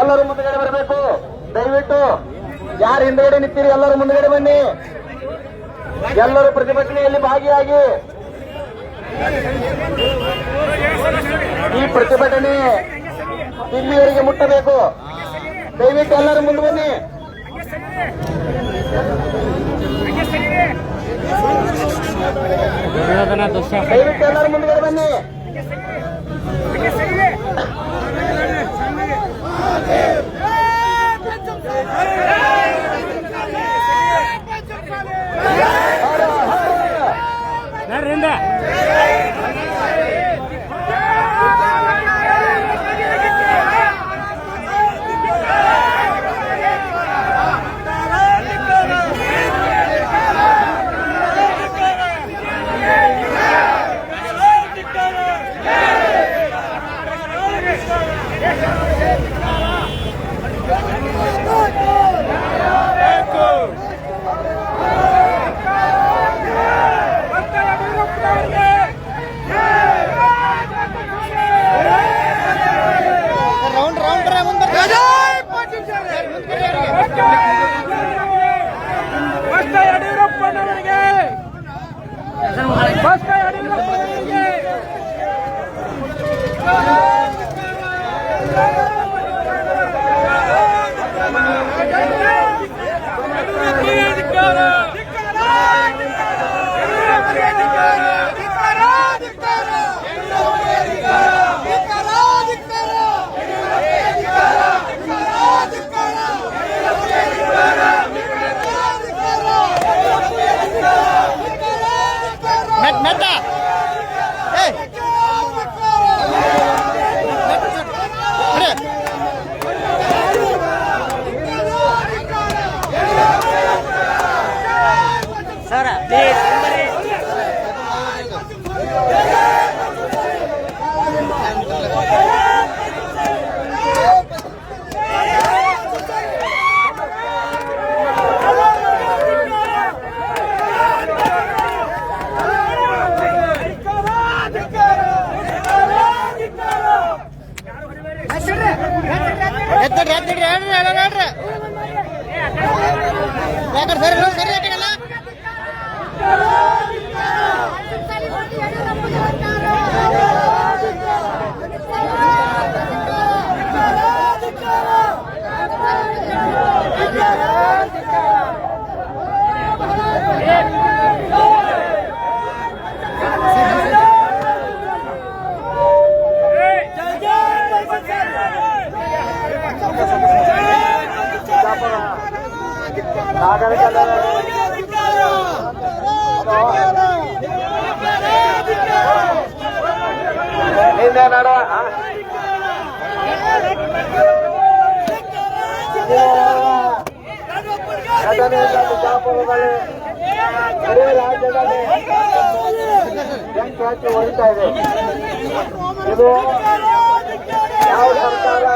ಎಲ್ಲರೂ ಮುಂದಗಡೆ ಬರಬೇಕು. ದಯವಿಟ್ಟು ಯಾರು ಹಿಂದೆಗಡೆ ನಿಂತೀರಿ, ಎಲ್ಲರೂ ಮುಂದಗಡೆ ಬನ್ನಿ. ಎಲ್ಲರೂ ಪ್ರತಿಭಟನೆಯಲ್ಲಿ ಭಾಗಿಯಾಗಿ. ಈ ಪ್ರತಿಭಟನೆ ಇಲ್ಲಿಯವರಿಗೆ ಮುಟ್ಟಬೇಕು. ದಯವಿಟ್ಟು ಎಲ್ಲರೂ ಮುಂದೆ ಬನ್ನಿ. ದಯವಿಟ್ಟು ಎಲ್ಲರೂ ಮುಂದೆ ಬನ್ನಿ. 팬정세! மெட் மெட்டா ஏய் ಹೇಳ್ರಿ ಹೇಳ್ರಿ ಹೇಳ್ರಿ ಯಾಕಡೆ ಸರಿ ಸರಿ ಯಾಕಡೆಲ್ಲ ಹಿಂದೆ ನಡುವ ಆ? ಘಟನೆ ಇಲ್ಲದ ಶಾಪಗಳು ಇಡೀ ರಾಜ್ಯದಲ್ಲಿ ಬೆಂಕಿ ಹಚ್ಚಿ ಹೊಡಿತಾ ಇದೆ ಇದು ಯಾವ ಸರ್ಕಾರ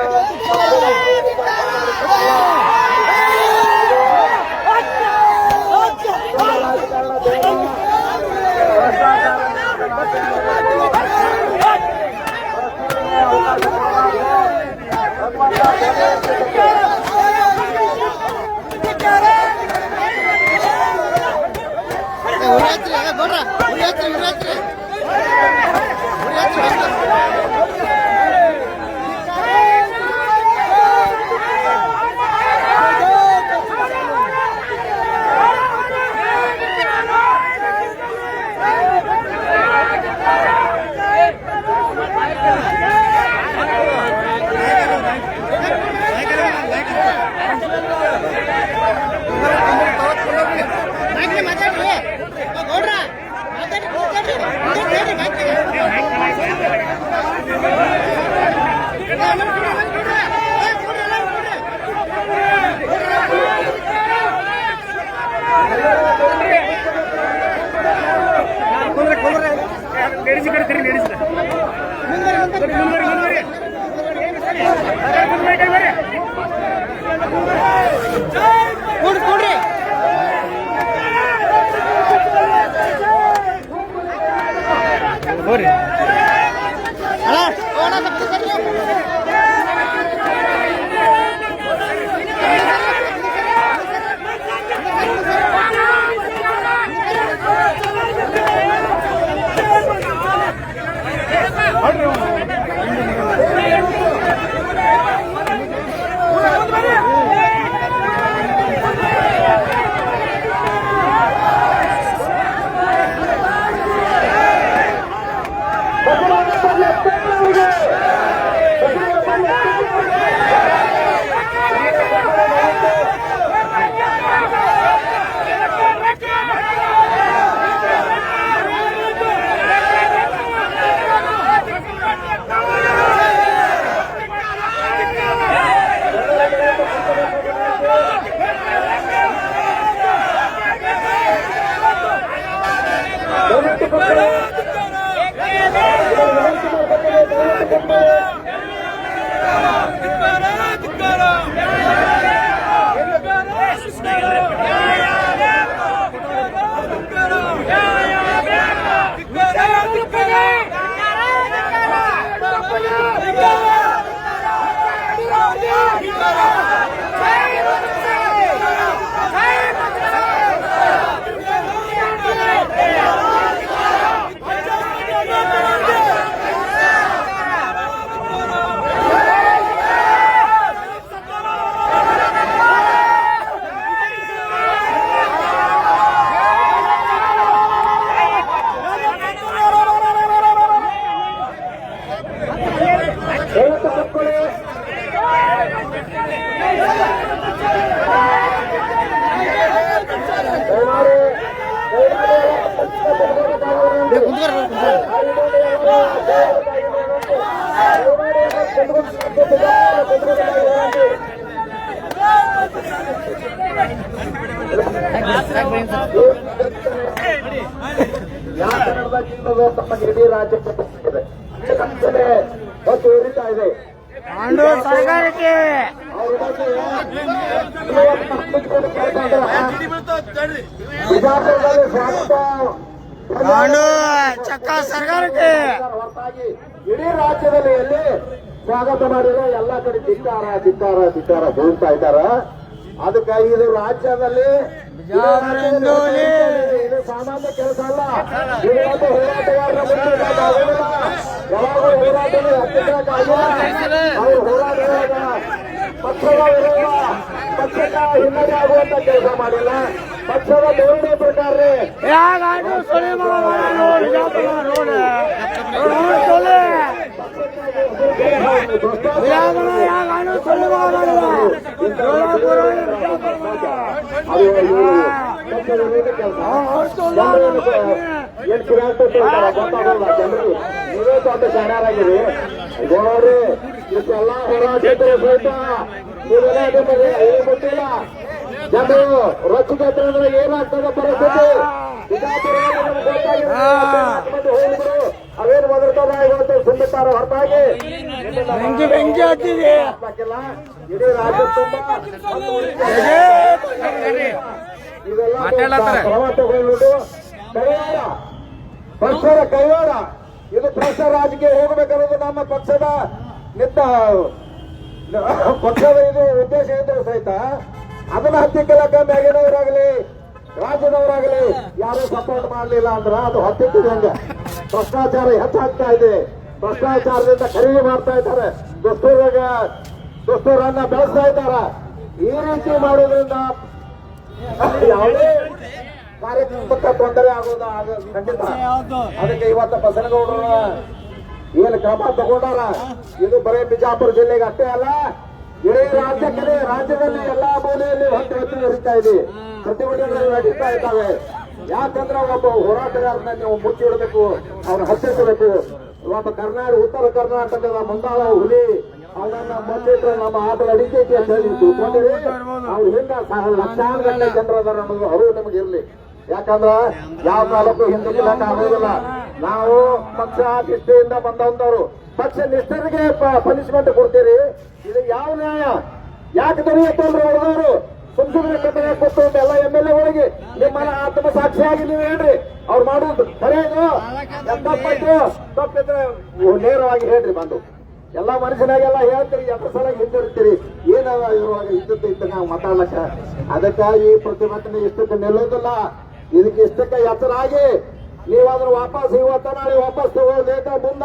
ಕರೀಲಿ ಹೇಳಿಸಿದೆ ಮುಂದುವರಿ ಮುಂದುವರಿ ಮುಂದುವರಿ ಕೈ ಬರ್ರಿ ಕೊಡ್ರಿ ಹೋರಿ ಅಣ್ಣ ಓಣ ಸಕ್ತಿ ಸರಿ ಇಡೀ ರಾಜ್ಯಕ್ಕೆ ಮತ್ತು ಹೊತ್ತು ಉರಿತಾ ಇದೆ. ಬಿಜಾಪುರದಲ್ಲಿ ಸ್ವಾಗತ ಚಕ್ಕ ಸರ್ಕಾರಕ್ಕೆ ಹೊರತಾಗಿ ಇಡೀ ರಾಜ್ಯದಲ್ಲಿ ಎಲ್ಲಿ ಸ್ವಾಗತ ಮಾಡಿದ್ರೆ ಎಲ್ಲಾ ಕಡೆ ಧಿಕ್ಕಾರ ಧಿಕ್ಕಾರ ಧಿಕ್ಕಾರ ಹೇಳ್ತಾ ಇದ್ದಾರ ಅದಕ್ಕೆ ಇದು ರಾಜ್ಯದಲ್ಲಿ ಇದು ಸಾಮಾನ್ಯ ಕೆಲಸ ಅಲ್ಲ. ಇವತ್ತು ಹೋರಾಟಗಾರರ ಪಕ್ಷದ ವಿರೋಧ ಪಕ್ಷದ ಹಿನ್ನಡೆ ಆಗುವಂತ ಕೆಲಸ ಮಾಡಿಲ್ಲ. ಪಕ್ಷದ ಧೋರಣೆ ಪ್ರಕಾರ ನೋಡಿ ಯಾಗಾನು ಸುಳಿ ಮಗ ಮಾಡಿದ ನೀವೇ ದೊಡ್ಡ ಏನು ಜನರು ಪರಿಸ್ಥಿತಿ ಅವೇನು ಬದರ್ತಾರ ಇವತ್ತು ಸುಮ್ಮತಾರ ಹೊರತಾಗಿ. ಬೆಂಕಿ ಬೆಂಕಿ ಹಾಕಿದೆ. ಇಡೀ ರಾಜ್ಯ ಇದೆಲ್ಲ ಕ್ರಮ ತಗೊಂಡ್ಬಿಟ್ಟು ಕೈವಾಡ ಪಕ್ಷದ ಕೈವಾಡ ಇದು ಪಕ್ಷ ರಾಜಕೀಯ ಹೋಗಬೇಕನ್ನೋದು ನಮ್ಮ ಪಕ್ಷದ ನಿತ್ತ ಪಕ್ಷದ ಇದು ಉದ್ದೇಶ ಇದ್ರು ಸಹಿತ ಅದನ್ನ ಹತ್ತಿಕ್ಕಲಕ್ಕ ಮ್ಯಾಗಿನವರಾಗಲಿ ರಾಜ್ಯದವರಾಗಲಿ ಯಾರು ಸಪೋರ್ಟ್ ಮಾಡಲಿಲ್ಲ ಅಂದ್ರ ಅದು ಹತ್ತಿಕ್ಕಿದೆ ಹಂಗ. ಭ್ರಷ್ಟಾಚಾರ ಹೆಚ್ಚಾಗ್ತಾ ಇದೆ. ಭ್ರಷ್ಟಾಚಾರದಿಂದ ಖರೀದಿ ಮಾಡ್ತಾ ಇದ್ದಾರೆ. ದುಸ್ತೂರಾಗ ದುಸ್ತೂರನ್ನ ಬೆಳೆಸ್ತಾ ಇದ್ದಾರೆ. ಈ ರೀತಿ ಮಾಡೋದ್ರಿಂದ ಯಾವುದೇ ಕಾರ್ಯಕ್ರಮಕ್ಕೆ ತೊಂದರೆ ಆಗೋದು ಆಗ ಖಂಡಿತ. ಅದಕ್ಕೆ ಇವತ್ತು ಬಸನಗೌಡರ ಏನು ಕ್ರಮ ತಗೊಂಡಾರ? ಇದು ಬರೀ ಬಿಜಾಪುರ ಜಿಲ್ಲೆಗೆ ಅಷ್ಟೇ ಅಲ್ಲ, ಇಡೀ ರಾಜ್ಯಕ್ಕೆ, ರಾಜ್ಯದಲ್ಲಿ ಎಲ್ಲಾ ಮೂಲೆಯಲ್ಲಿ ಹೊಟ್ಟೆ ಹೊತ್ತು ನಡೀತಾ ಇದೆ. ಪ್ರತಿಭಟನೆ ನಡೀತಾ ಇದ್ದಾವೆ. ಯಾಕಂದ್ರೆ ಒಬ್ಬ ಹೋರಾಟಗಾರನ ನೀವು ಮುಚ್ಚಿಡಬೇಕು ಅವ್ರ ಹತ್ತಿಸಬೇಕು ಒಬ್ಬ ಕರ್ನಾಟಕ, ಉತ್ತರ ಕರ್ನಾಟಕದ ಮುಂದಾಳ ಹುಲಿ, ಅವನನ್ನ ಮುಚ್ಚಿಟ್ರೆ ನಮ್ಮ ಆಟ ಅಡಿಕೆ ಅಂತ ಹೇಳಿ ಅವ್ರ ಹಿಂದ ಲಕ್ಷಾನ್ ಗಂಟೆ ಜನರು ಅದಾರ ಅನ್ನೋದು ಅರಿವು ನಮ್ಗೆ ಇರಲಿ. ಯಾಕಂದ್ರ ಯಾವ ಕಾಲಕ್ಕೂ ಹಿಂದಿಲ್ಲ ಆಗೋದಿಲ್ಲ. ನಾವು ಪಕ್ಷ ನಿಷ್ಠೆಯಿಂದ ಬಂದವರು ಪಕ್ಷ ನಿಷ್ಠರಿಗೆ ಪನಿಷ್ಮೆಂಟ್ ಕೊಡ್ತೀರಿ. ಇದು ಯಾವ ನ್ಯಾಯ? ಯಾಕೆ ದೊರೆಯುತ್ತಲ್ರಿ ಹೊಡೆದವರು? ಸುಮ್ಮನೆ ಕಟ್ಟಡ ಕೊಟ್ಟು ಎಲ್ಲ ಎಂ ಎಲ್ ಎಗಳಿಗೆ ನಿಮ್ಮನ್ನ ಆತ್ಮ ಸಾಕ್ಷಿಯಾಗಿ ನೀವು ಹೇಳ್ರಿ. ಅವ್ರು ಮಾಡೋದು ತಪ್ಪಾಯ್ತು ತಪ್ಪಿದ್ರೆ ನೇರವಾಗಿ ಹೇಳ್ರಿ ಬಂದು. ಎಲ್ಲ ಮನುಷ್ಯನಾಗೆಲ್ಲ ಹೇಳ್ತೀರಿ, ಎಂತ ಸಲ ಹಿಂದಿರ್ತೀರಿ ಏನಾದ ಇರುವಾಗ ಇದ್ದದ್ದು ಇದ್ದ ನಾವು ಮಾತಾಡ್ಲಕ್ಕ? ಅದಕ್ಕಾಗಿ ಪ್ರತಿಭಟನೆ ಇಷ್ಟಕ್ಕೆ ನಿಲ್ಲೋದಿಲ್ಲ ಇದಕ್ಕೆ ಇಷ್ಟಕ್ಕೆ ಎಚ್ಚರಾಗಿ ನೀವಾದ್ರೂ ವಾಪಸ್ ಇವತ್ತ ನಾಳೆ ವಾಪಸ್ ತಗೊಳ್ಳೋದೇಕ ಮುಂದ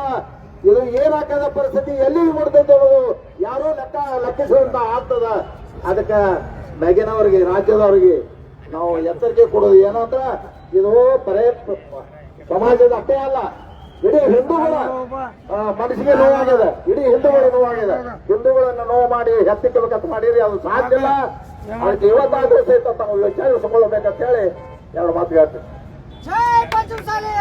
ಇದು ಏನಾಗದ ಪರಿಸ್ಥಿತಿ ಎಲ್ಲಿ ಅನ್ನೋದು ಯಾರೋ ಲೆಕ್ಕ ಲೆಕ್ಕಿಸುವಂತ ಆಗ್ತದ. ಅದಕ್ಕೆ ಮ್ಯಾಗಿನವರಿಗೆ ರಾಜ್ಯದವ್ರಿಗೆ ನಾವು ಎಚ್ಚರಿಕೆ ಕೊಡೋದು ಏನಂದ್ರ ಇದು ಬರೇ ಸಮಾಜದ ಅಷ್ಟೇ ಅಲ್ಲ ಇಡೀ ಹಿಂದೂಗಳ ಮನಸ್ಸಿಗೆ ನೋವಾಗಿದೆ. ಇಡೀ ಹಿಂದೂಗಳ ನೋವಾಗಿದೆ. ಹಿಂದೂಗಳನ್ನ ನೋವು ಮಾಡಿ ಹೆತ್ತಿಕ್ಕಬೇಕಂತ ಮಾಡಿರಿ ಅದು ಸಾಧ್ಯ ಇಲ್ಲ. ಅದಕ್ಕೆ ಇವತ್ತಾದ್ರೂ ಸಹಿತ ತಾವು ವಿಚಾರಿಸಿಕೊಳ್ಳಬೇಕಂತ ಹೇಳಿ ಎರಡು ಮಾತು ಹೇಳ್ತೀನಿ. ಜೈ ಪಂಚಮಸಾಲಿ!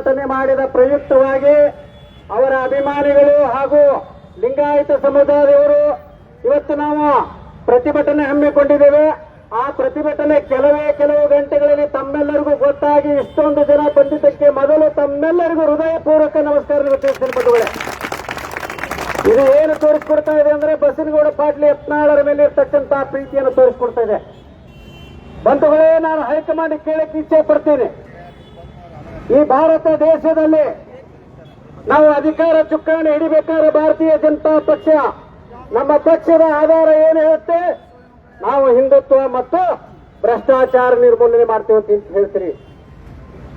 ಉಚ್ಚಾಟನೆ ಮಾಡಿದ ಪ್ರಯುಕ್ತವಾಗಿ ಅವರ ಅಭಿಮಾನಿಗಳು ಹಾಗೂ ಲಿಂಗಾಯತ ಸಮುದಾಯದವರು ಇವತ್ತು ನಾವು ಪ್ರತಿಭಟನೆ ಹಮ್ಮಿಕೊಂಡಿದ್ದೇವೆ. ಆ ಪ್ರತಿಭಟನೆ ಕೆಲವೇ ಕೆಲವು ಗಂಟೆಗಳಲ್ಲಿ ತಮ್ಮೆಲ್ಲರಿಗೂ ಗೊತ್ತಾಗಿ ಇಷ್ಟೊಂದು ಜನ ಬಂದಿದ್ದಕ್ಕೆ ಮೊದಲು ತಮ್ಮೆಲ್ಲರಿಗೂ ಹೃದಯಪೂರ್ವಕ ನಮಸ್ಕಾರ ಬಂಧುಗಳೇ. ಇದು ಏನು ತೋರಿಸ್ಕೊಡ್ತಾ ಇದೆ ಅಂದ್ರೆ ಬಸನಗೌಡ ಪಾಟೀಲ್ ಯತ್ನಾಳರ ಮೇಲೆ ಇರ್ತಕ್ಕಂತಹ ಪ್ರೀತಿಯನ್ನು ತೋರಿಸ್ಕೊಡ್ತಾ ಇದೆ. ಬಂಧುಗಳೇ, ನಾನು ಹೈಕಮಾಂಡ್ ಕೇಳಕ್ಕೆ ಇಚ್ಛೆ ಪಡ್ತೀನಿ ಈ ಭಾರತ ದೇಶದಲ್ಲಿ ನಾವು ಅಧಿಕಾರ ಚುಕ್ಕಾಣಿ ಹಿಡಿಬೇಕಾದ್ರೆ ಭಾರತೀಯ ಜನತಾ ಪಕ್ಷ, ನಮ್ಮ ಪಕ್ಷದ ಆಧಾರ ಏನು ಹೇಳುತ್ತೆ? ನಾವು ಹಿಂದುತ್ವ ಮತ್ತು ಭ್ರಷ್ಟಾಚಾರ ನಿರ್ಮೂಲನೆ ಮಾಡ್ತೇವೆ ಅಂತ ಹೇಳ್ತೀರಿ.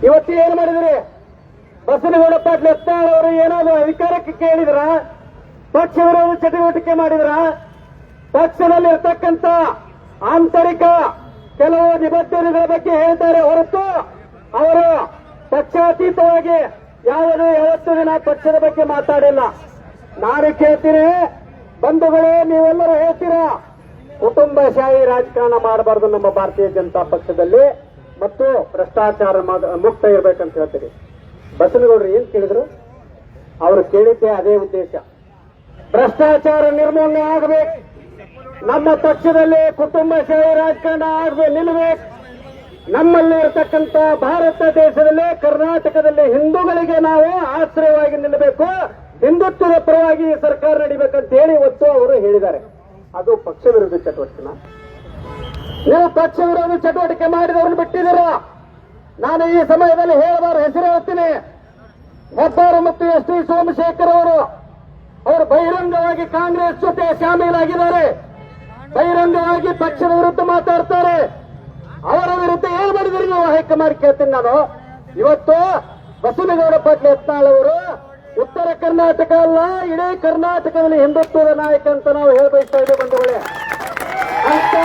ಇವತ್ತು ಏನು ಮಾಡಿದ್ರಿ? ಬಸನಗೌಡ ಪಾಟೀಲ್ ಎತ್ತಾಳ ಅವರು ಏನಾದ್ರು ಅಧಿಕಾರಕ್ಕೆ ಕೇಳಿದ್ರ? ಪಕ್ಷ ವಿರೋಧ ಚಟುವಟಿಕೆ ಮಾಡಿದ್ರ? ಪಕ್ಷದಲ್ಲಿ ಇರ್ತಕ್ಕಂಥ ಆಂತರಿಕ ಕೆಲವು ನಿಬಂಧನೆಗಳ ಬಗ್ಗೆ ಹೇಳ್ತಾರೆ ಹೊರತು ಅವರು ಪಕ್ಷಾತೀತವಾಗಿ ಯಾವನು ಯಾವತ್ತು ದಿನ ಪಕ್ಷದ ಬಗ್ಗೆ ಮಾತಾಡಿಲ್ಲ. ನಾನು ಕೇಳ್ತೀನಿ, ಬಂಧುಗಳೇ, ನೀವೆಲ್ಲರೂ ಹೇಳ್ತೀರಾ? ಕುಟುಂಬಶಾಹಿ ರಾಜಕಾರಣ ಮಾಡಬಾರದು ನಮ್ಮ ಭಾರತೀಯ ಜನತಾ ಪಕ್ಷದಲ್ಲಿ ಮತ್ತು ಭ್ರಷ್ಟಾಚಾರ ಮುಕ್ತ ಇರಬೇಕಂತ ಹೇಳ್ತೀರಿ. ಬಸನಗೌಡರು ಏನ್ ಕೇಳಿದ್ರು? ಅವರು ಕೇಳಿದ್ದೆ ಅದೇ ಉದ್ದೇಶ. ಭ್ರಷ್ಟಾಚಾರ ನಿರ್ಮೂಲನೆ ಆಗಬೇಕು. ನಮ್ಮ ಪಕ್ಷದಲ್ಲಿ ಕುಟುಂಬಶಾಹಿ ರಾಜಕಾರಣ ಆಗಬೇಕು, ನಿಲ್ಲಬೇಕು. ನಮ್ಮಲ್ಲಿ ಇರತಕ್ಕಂತ ಭಾರತ ದೇಶದಲ್ಲೇ ಕರ್ನಾಟಕದಲ್ಲಿ ಹಿಂದೂಗಳಿಗೆ ನಾವು ಆಶ್ರಯವಾಗಿ ನಿಲ್ಲಬೇಕು. ಹಿಂದುತ್ವದ ಪರವಾಗಿ ಸರ್ಕಾರ ನಡಿಬೇಕಂತ ಹೇಳಿ ಇವತ್ತು ಅವರು ಹೇಳಿದ್ದಾರೆ. ಅದು ಪಕ್ಷ ವಿರೋಧಿ ಚಟುವಟಿಕೆನ? ನೀವು ಪಕ್ಷ ವಿರೋಧಿ ಚಟುವಟಿಕೆ ಮಾಡಿದವ್ರನ್ನ ಬಿಟ್ಟಿದ್ದೀರಾ? ನಾನು ಈ ಸಮಯದಲ್ಲಿ ಹೇಳಬಾರ ಹೆಸರು ಹೇಳ್ತೀನಿ. ಹೆಬ್ಬಾರು ಮತ್ತು ಎಸ್ ಟಿ ಸೋಮಶೇಖರ್ ಅವರು ಅವರು ಬಹಿರಂಗವಾಗಿ ಕಾಂಗ್ರೆಸ್ ಜೊತೆ ಶಾಮೀಲಾಗಿದ್ದಾರೆ. ಬಹಿರಂಗವಾಗಿ ಪಕ್ಷದ ವಿರುದ್ಧ ಮಾತಾಡ್ತಾರೆ. ಅವರ ವಿರುದ್ಧ ಏನ್ ಮಾಡಿದ್ರಿ ನೀವು? ಹೈಕಮಾಂಡ್ ಕೇಳ್ತೀನಿ ನಾನು. ಇವತ್ತು ಬಸವನಗೌಡ ಪಾಟೀಲ್ ಯತ್ನಾಳ್ ಅವರು ಉತ್ತರ ಕರ್ನಾಟಕ ಅಲ್ಲ, ಇಡೀ ಕರ್ನಾಟಕದಲ್ಲಿ ಹಿಂದುತ್ವದ ನಾಯಕ ಅಂತ ನಾವು ಹೇಳ್ಬಯಸ್ತಾ ಇದ್ದೇವೆ ಬಂಧುಗಳೇ. ಅಂತ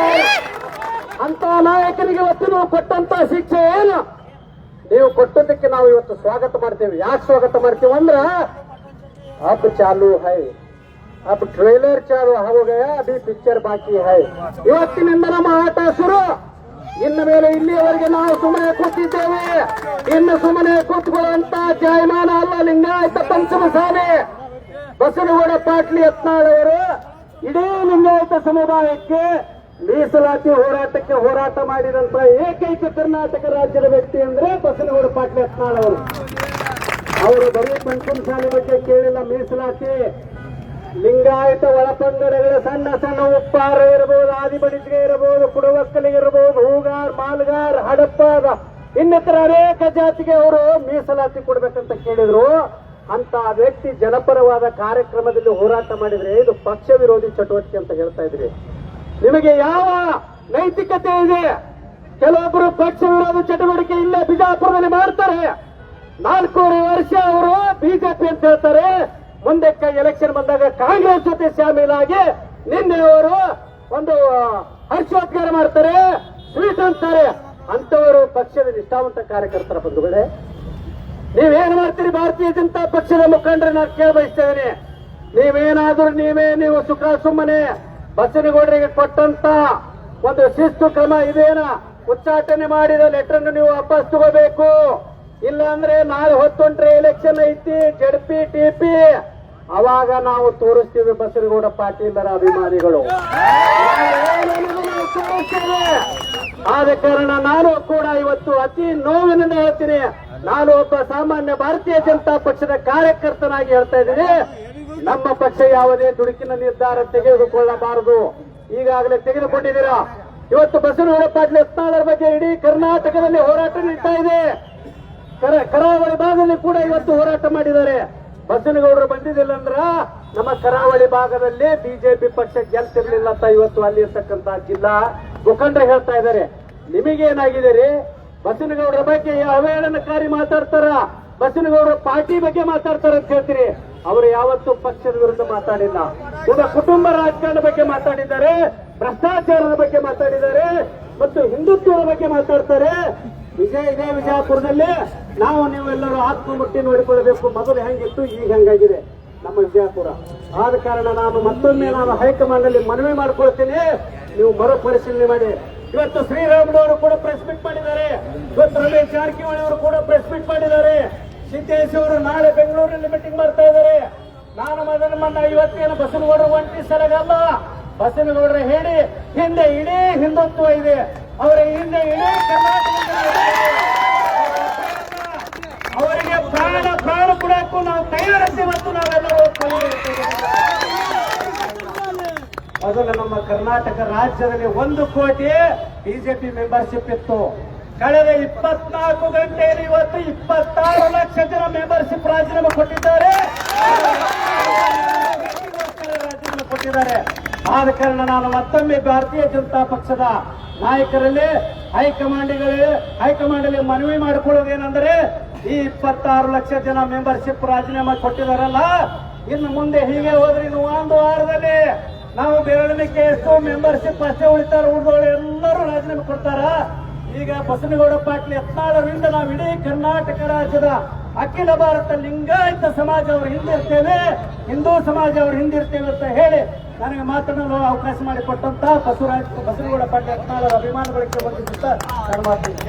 ಅಂತ ನಾಯಕನಿಗೆ ಇವತ್ತು ನೀವು ಕೊಟ್ಟಂತ ಶಿಕ್ಷೆ ಏನು? ನೀವು ಕೊಟ್ಟದಕ್ಕೆ ನಾವು ಇವತ್ತು ಸ್ವಾಗತ ಮಾಡ್ತೇವೆ. ಯಾಕೆ ಸ್ವಾಗತ ಮಾಡ್ತೀವಿ ಅಂದ್ರ ಅಪ್ ಚಾಲು ಹೈ ಅಪ್ ಟ್ರೇಲರ್ ಚಾಲು ಹೋಗಯ ಅಭಿ ಪಿಕ್ಚರ್ ಬಾಕಿ ಹೈ. ಇವತ್ತಿನಿಂದ ನಮ್ಮ ಆಟ ಶುರು. ಇನ್ನು ಮೇಲೆ ಇಲ್ಲಿಯವರೆಗೆ ನಾವು ಸುಮ್ಮನೆ ಕೂತಿದ್ದೇವೆ. ಇನ್ನು ಸುಮ್ಮನೆ ಕೂತ್ಕೊಳ್ಳುವಂತ ಜಾಯಮಾನ ಅಲ್ಲ, ಲಿಂಗಾಯತ ಪಂಚಮಸಾಲಿ. ಬಸವನಗೌಡ ಪಾಟ್ಲಿ ಯತ್ನಾಳ್ ಅವರು ಇಡೀ ಲಿಂಗಾಯತ ಸಮುದಾಯಕ್ಕೆ ಮೀಸಲಾತಿ ಹೋರಾಟಕ್ಕೆ ಹೋರಾಟ ಮಾಡಿದಂತ ಏಕೈಕ ಕರ್ನಾಟಕ ರಾಜ್ಯದ ವ್ಯಕ್ತಿ ಅಂದ್ರೆ ಬಸನಗೌಡ ಪಾಟ್ಲಿ ಯತ್ನಾಳ್ ಅವರು ಬರೀ ಪಂಚಮ ಶಾಲೆ ಬಗ್ಗೆ ಕೇಳಿಲ್ಲ, ಮೀಸಲಾತಿ. ಲಿಂಗಾಯತ ಒಳಪಂಗಡಗಳ ಸಣ್ಣ ಸಣ್ಣ ಉಪ್ಪಾರ ಇರಬಹುದು ಆದಿಬಡಿಸಿಗೆ ಇರಬಹುದು ಕುಡವಕ್ಕಲಿಗೆ ಇರಬಹುದು ಹೂಗಾರ್, ಮಾಲ್ಗಾರ್, ಹಡಪ್ಪಾದ, ಇನ್ನಿತರ ಅನೇಕ ಜಾತಿಗೆ ಅವರು ಮೀಸಲಾತಿ ಕೊಡ್ಬೇಕಂತ ಕೇಳಿದ್ರು. ಅಂತ ವ್ಯಕ್ತಿ ಜನಪರವಾದ ಕಾರ್ಯಕ್ರಮದಲ್ಲಿ ಹೋರಾಟ ಮಾಡಿದ್ರೆ ಇದು ಪಕ್ಷ ವಿರೋಧಿ ಚಟುವಟಿಕೆ ಅಂತ ಹೇಳ್ತಾ ಇದ್ರಿ. ನಿಮಗೆ ಯಾವ ನೈತಿಕತೆ ಇದೆ? ಕೆಲವೊಬ್ಬರು ಪಕ್ಷ ವಿರೋಧಿ ಚಟುವಟಿಕೆ ಇಲ್ಲೇ, ಬಿಜಾಪುರದಲ್ಲಿ ಮಾಡ್ತಾರೆ. ನಾಲ್ಕೂವರೆ ವರ್ಷ ಅವರು ಬಿಜೆಪಿ ಅಂತ ಹೇಳ್ತಾರೆ. ಮುಂದೆ ಎಲೆಕ್ಷನ್ ಬಂದಾಗ ಕಾಂಗ್ರೆಸ್ ಜೊತೆ ಶಾಮೀಲಾಗಿ ನಿನ್ನೆ ಅವರು ಒಂದು ಹರ್ಷೋದ್ಗಾರ ಮಾಡ್ತಾರೆ, ಸ್ವೀಟ್ ಅಂತಾರೆ. ಅಂತವರು ಪಕ್ಷದ ನಿಷ್ಠಾವಂತ ಕಾರ್ಯಕರ್ತರ ಬಂಧುಗಳೇ. ನೀವೇನ್ ಮಾಡ್ತೀರಿ ಭಾರತೀಯ ಜನತಾ ಪಕ್ಷದ ಮುಖಂಡರ ನಾನು ಕೇಳಬಯಸ್ತಾ ಇದ್ದೀನಿ ನೀವೇನಾದ್ರೂ ನೀವೇ, ನೀವು ಸುಖ ಸುಮ್ಮನೆ. ಬಸನಗೌಡರಿಗೆ ಕೊಟ್ಟಂತ ಒಂದು ಶಿಸ್ತು ಕ್ರಮ ಇದೇನ? ಉಚ್ಚಾಟನೆ ಮಾಡಿದ ಲೆಟರ್ ನೀವು ವಾಪಸ್ ತಗೋಬೇಕು. ಇಲ್ಲ ಅಂದ್ರೆ ನಾಳೆ ಹೊತ್ತೊಂಟ್ರೆ ಎಲೆಕ್ಷನ್ ಐತಿ ಜಡ್ಪಿ ಟಿಪಿ ಅವಾಗ ನಾವು ತೋರಿಸ್ತೀವಿ ಬಸರಗೌಡ ಪಾಟೀಲರ ಅಭಿಮಾನಿಗಳು. ಆದ ಕಾರಣ ನಾನು ಕೂಡ ಇವತ್ತು ಅತಿ ನೋವಿನಿಂದ ಹೇಳ್ತೀನಿ. ನಾನು ಒಬ್ಬ ಸಾಮಾನ್ಯ ಭಾರತೀಯ ಜನತಾ ಪಕ್ಷದ ಕಾರ್ಯಕರ್ತನಾಗಿ ಹೇಳ್ತಾ ಇದ್ದೀನಿ. ನಮ್ಮ ಪಕ್ಷ ಯಾವುದೇ ದುಡುಕಿನ ನಿರ್ಧಾರ ತೆಗೆದುಕೊಳ್ಳಬಾರದು. ಈಗಾಗಲೇ ತೆಗೆದುಕೊಂಡಿದ್ದೀರಾ? ಇವತ್ತು ಬಸವನಗೌಡ ಪಾಟೀಲ್ ಯತ್ನಾಳರ ಬಗ್ಗೆ ಇಡೀ ಕರ್ನಾಟಕದಲ್ಲಿ ಹೋರಾಟ ನಡೀತಾ ಇದೆ. ಕರ- ಕರಾವಳಿ ಭಾಗದಲ್ಲಿ ಕೂಡ ಇವತ್ತು ಹೋರಾಟ ಮಾಡಿದ್ದಾರೆ. ಬಸವನಗೌಡರು ಬಂದಿದ್ದಿಲ್ಲ ಅಂದ್ರ ನಮ್ಮ ಕರಾವಳಿ ಭಾಗದಲ್ಲಿ ಬಿಜೆಪಿ ಪಕ್ಷ ಗೆಲ್ತಿರ್ಲಿಲ್ಲ ಅಂತ ಇವತ್ತು ಅಲ್ಲಿ ಇರ್ತಕ್ಕಂತ ಜಿಲ್ಲಾ ಮುಖಂಡರು ಹೇಳ್ತಾ ಇದ್ದಾರೆ. ನಿಮಗೇನಾಗಿದೆ ರೀ? ಬಸನಗೌಡರ ಬಗ್ಗೆ ಅವಹೇಳನಕಾರಿ ಮಾತಾಡ್ತಾರ? ಬಸನಗೌಡರ ಪಾರ್ಟಿ ಬಗ್ಗೆ ಮಾತಾಡ್ತಾರ ಅಂತ ಹೇಳ್ತೀರಿ. ಅವರು ಯಾವತ್ತು ಪಕ್ಷದ ವಿರುದ್ಧ ಮಾತಾಡಿಲ್ಲ. ಈಗ ಕುಟುಂಬ ರಾಜಕಾರಣ ಬಗ್ಗೆ ಮಾತಾಡಿದ್ದಾರೆ. ಭ್ರಷ್ಟಾಚಾರದ ಬಗ್ಗೆ ಮಾತಾಡಿದ್ದಾರೆ. ಮತ್ತು ಹಿಂದುತ್ವದ ಬಗ್ಗೆ ಮಾತಾಡ್ತಾರೆ. ವಿಜಯ, ಇದೇ ವಿಜಯಪುರದಲ್ಲಿ ನಾವು ನೀವೆಲ್ಲರೂ ಆತ್ಮಮುಟ್ಟಿ ನೋಡಿಕೊಳ್ಳಬೇಕು. ಮೊದಲು ಹೆಂಗಿತ್ತು, ಈಗ ಹೆಂಗಾಗಿದೆ ನಮ್ಮ ವಿಜಯಪುರ. ಆದ ಕಾರಣ ನಾನು ಮತ್ತೊಮ್ಮೆ ನಾನು ಹೈಕಮಾಂಡ್ ಅಲ್ಲಿ ಮನವಿ ಮಾಡ್ಕೊಳ್ತೀನಿ. ನೀವು ಮರು ಪರಿಶೀಲನೆ ಮಾಡಿ. ಇವತ್ತು ಶ್ರೀರಾಮುಲು ಕೂಡ ಪ್ರೆಸ್ ಮೀಟ್ ಮಾಡಿದ್ದಾರೆ. ಇವತ್ತು ರಮೇಶ್ ಜಾರಕಿಹೊಳಿ ಅವರು ಕೂಡ ಪ್ರೆಸ್ ಮೀಟ್ ಮಾಡಿದ್ದಾರೆ. ಸಿದ್ದೇಶ್ ಅವರು ನಾಳೆ ಬೆಂಗಳೂರಿನಲ್ಲಿ ಮೀಟಿಂಗ್ ಮಾಡ್ತಾ ಇದ್ದಾರೆ. ನಾನು ಮದನ ಇವತ್ತೇನು ಬಸನಗೌಡರು ಒಂಟಿ ಸಲಗಲ್ಲ. ಬಸನಗೌಡರು ಹೇಳಿ, ಹಿಂದೆ ಇಡೀ ಹಿಂದುತ್ವ ಇದೆ. ಅವರ ಹಿಂದೆ ಇಡೀ ಅವರಿಗೆ ಪ್ರಾಣ ಪ್ರಾಣ ಕೊಡಕ್ಕೂ ನಾವು ತಯಾರಿಸಿ ಮತ್ತು ನಾವೆಲ್ಲರೂ ಮೊದಲು ನಮ್ಮ ಕರ್ನಾಟಕ ರಾಜ್ಯದಲ್ಲಿ ಒಂದು ಕೋಟಿ ಬಿಜೆಪಿ ಮೆಂಬರ್ಶಿಪ್ ಇತ್ತು. ಕಳೆದ ಇಪ್ಪತ್ನಾಲ್ಕು ಗಂಟೆಯಲ್ಲಿ ಇವತ್ತು ಇಪ್ಪತ್ತಾರು ಲಕ್ಷ ಜನ ಮೆಂಬರ್ಶಿಪ್ ರಾಜೀನಾಮೆ ಕೊಟ್ಟಿದ್ದಾರೆ. ರಾಜೀನಾಮೆ ಕೊಟ್ಟಿದ್ದಾರೆ. ಆದ ಕಾರಣ ನಾನು ಮತ್ತೊಮ್ಮೆ ಭಾರತೀಯ ಜನತಾ ಪಕ್ಷದ ನಾಯಕರಲ್ಲಿ ಹೈಕಮಾಂಡ್ಗಳಲ್ಲಿ ಹೈಕಮಾಂಡಲ್ಲಿ ಮನವಿ ಏನಂದ್ರೆ ಈ ಇಪ್ಪತ್ತಾರು ಲಕ್ಷ ಜನ ಮೆಂಬರ್ಶಿಪ್ ರಾಜೀನಾಮೆ ಕೊಟ್ಟಿದಾರಲ್ಲ ಇನ್ನು ಮುಂದೆ ಹೀಗೆ ಹೋದ್ರೆ ಇನ್ನು ಒಂದು ವಾರದಲ್ಲಿ ನಾವು ಬೆರಳಿಕೆ ಎಷ್ಟು ಮೆಂಬರ್ಶಿಪ್ ಅಷ್ಟೇ ಉಳಿತಾರ, ಉಳಿದವರು ಎಲ್ಲರೂ ರಾಜೀನಾಮೆ ಕೊಡ್ತಾರ. ಈಗ ಬಸನಗೌಡ ಪಾಟೀಲ್ ಯತ್ನಾಳರಿಂದ ನಾವು ಇಡೀ ಕರ್ನಾಟಕ ರಾಜ್ಯದ ಅಖಿಲ ಭಾರತ ಲಿಂಗಾಯತ ಸಮಾಜ ಅವರು ಹಿಂದಿರ್ತೇವೆ, ಹಿಂದೂ ಸಮಾಜ ಅವರು ಹಿಂದಿರ್ತೇವೆ ಅಂತ ಹೇಳಿ ನನಗೆ ಮಾತನಾಡಲು ಅವಕಾಶ ಮಾಡಿಕೊಟ್ಟಂತ ಬಸವರಾಜ್ ಬಸನಗೌಡ ಪಾಟೀಲ್ ಯತ್ನಾಳರ ಅಭಿಮಾನಗಳಿಗೆ ಬಂದಿದ್ದ ನಾನು ಮಾಡ್ತೀನಿ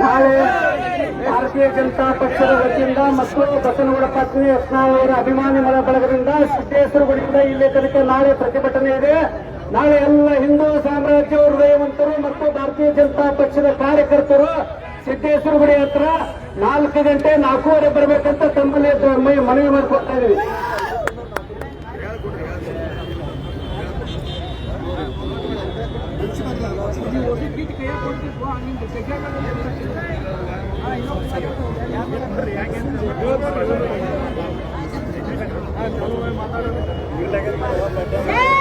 ನಾಳೆ ಭಾರತೀಯ ಜನತಾ ಪಕ್ಷದ ವತಿಯಿಂದ ಮತ್ತು ಬಸನಗೌಡ ಯತ್ನಾಳ್ ಅವರ ಅಭಿಮಾನಿ ಮರ ಬಳಗದಿಂದ ಸಿದ್ದೇಶ್ವರಗುಡಿಯಿಂದ ಇಲ್ಲಿ ತನಕ ನಾಳೆ ಪ್ರತಿಭಟನೆ ಇದೆ ನಾಳೆ ಎಲ್ಲ ಹಿಂದೂ ಸಾಮ್ರಾಜ್ಯ ಹೃದಯವಂತರು ಮತ್ತು ಭಾರತೀಯ ಜನತಾ ಪಕ್ಷದ ಕಾರ್ಯಕರ್ತರು ಸಿದ್ದೇಶ್ವರಗುಡಿ ಹತ್ರ ನಾಲ್ಕು ಗಂಟೆ ನಾಲ್ಕೂವರೆ ಬರಬೇಕಂತ ತಮ್ಮಲ್ಲಿ ಮನವಿ ಮಾಡಿಕೊಡ್ತಾ ಇದೀವಿ ಜೈ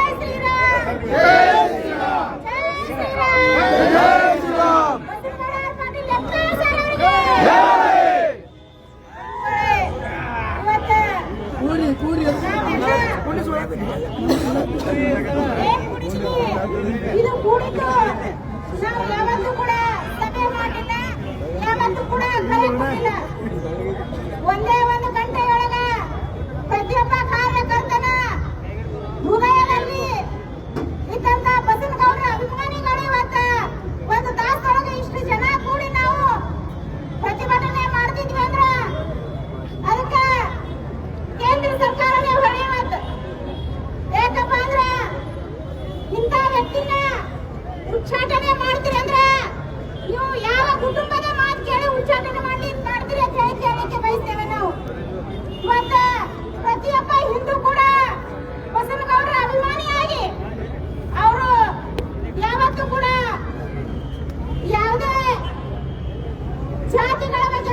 警察要不要